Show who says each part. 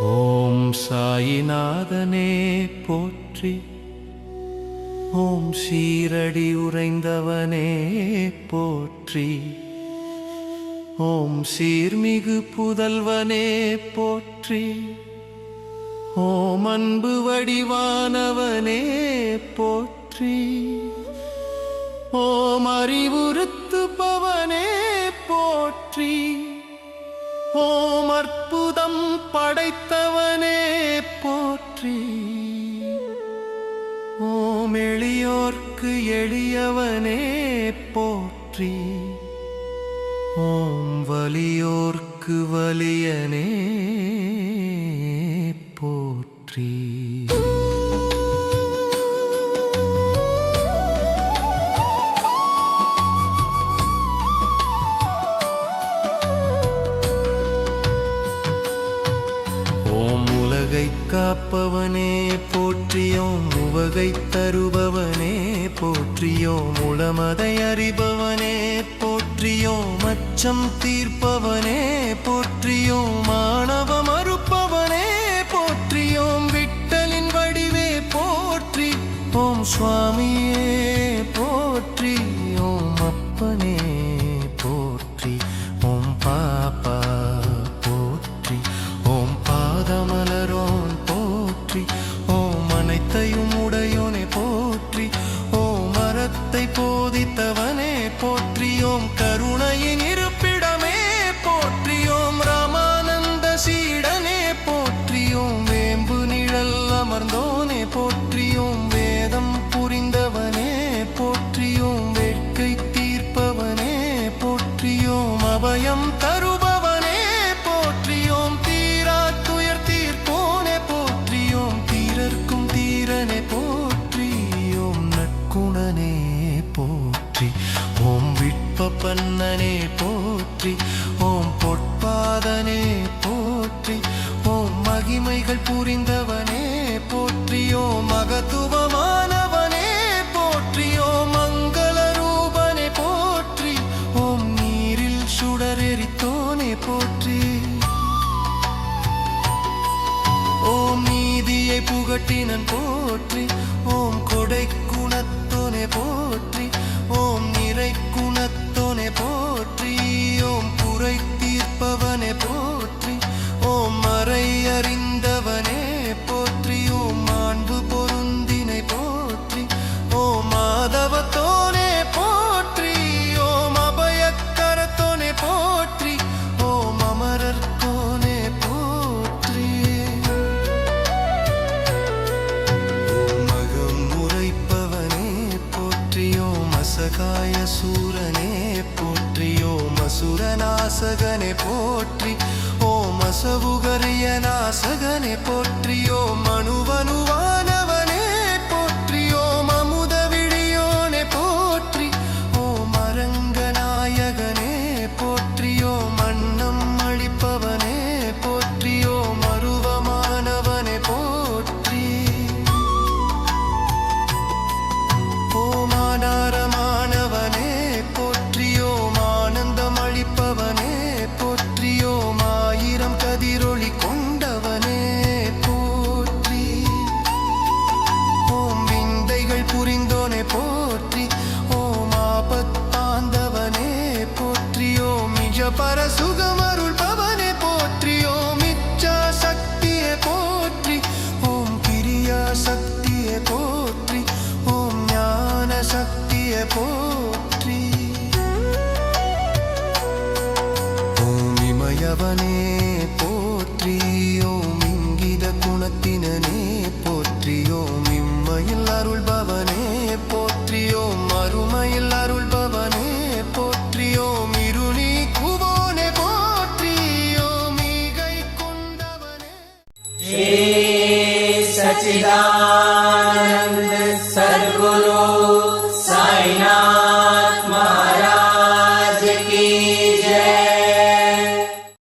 Speaker 1: ஓம் சாயிநாதனே போற்றி. ஓம் சீரடி உறைந்தவனே போற்றி. ஓம் சீர்மிகு புதல்வனே போற்றி. ஓம் அன்பு வடிவானவனே போற்றி. ஓம் அறிவுறுத்துபவனே போற்றி. ஓம் அற்புதம் படைத்தவனே போற்றி. ஓம் எளியோர்க்கு எளியவனே போற்றி. ஓம் வலியோர்க்கு வலியனே போற்றி. உவகை காப்பவனே போற்றியோம் உவகை தருபவனே போற்றியோம் உளமதை அறிபவனே போற்றியோம் அச்சம் தீர்ப்பவனே போற்றியோம் மாணவ மறுப்பவனே போற்றியோம் விட்டலின் வடிவே போற்றி ஓம் சுவாமியே போதித்தவனே போற்றியோம் கருணையின் இருப்பிடமே போற்றியோம் ராமானந்த சீடனே போற்றியோம் வேம்பு நிழல் அமர்ந்தோனே போற்றியோம் வேதம் புரிந்தவனே போற்றியோம் ஓம் வேட்கை தீர்ப்பவனே போற்றியோம் அபயம் தருபவனே போற்றி தீரா துயர் தீர்ப்போனே போற்றி தீரர்க்கும் தீரனே போற்றி நற்குணனே. போற்றி. ஓம் விட்பப்பன்னனே போற்றி. ஓம் பொற்பாதனே போற்றி. ஓம் மகிமைகள் புரிந்தவனே போற்றி. ஓம் மகத்துவமானவனே போற்றி. ஓம் மங்கள ரூபனே போற்றி. ஓம் நீரில் சுடரெரித்தோனே போற்றி. ஓம் நீதியை புகட்டினன் போற்றி. ஓம் கொடை குணத்தோனே போற்றி. சூரனே போற்றி போற்றியோம் அசுரநாசகனே போற்றி ஓம் அசவுகரிய நாசகனே போற்றி அணுவனுவானவனே பரசுகமருள் பவனே போற்றி ஓம் இச்சா சக்தியே போற்றி. ஓம் கிரியா சக்தியே போற்றி. ஓம் ஞான சக்தியே போற்றி. ஓம் இமயவனே போற்றி. ஓம் இங்கித குணத்தினே
Speaker 2: सच्चिदानन्द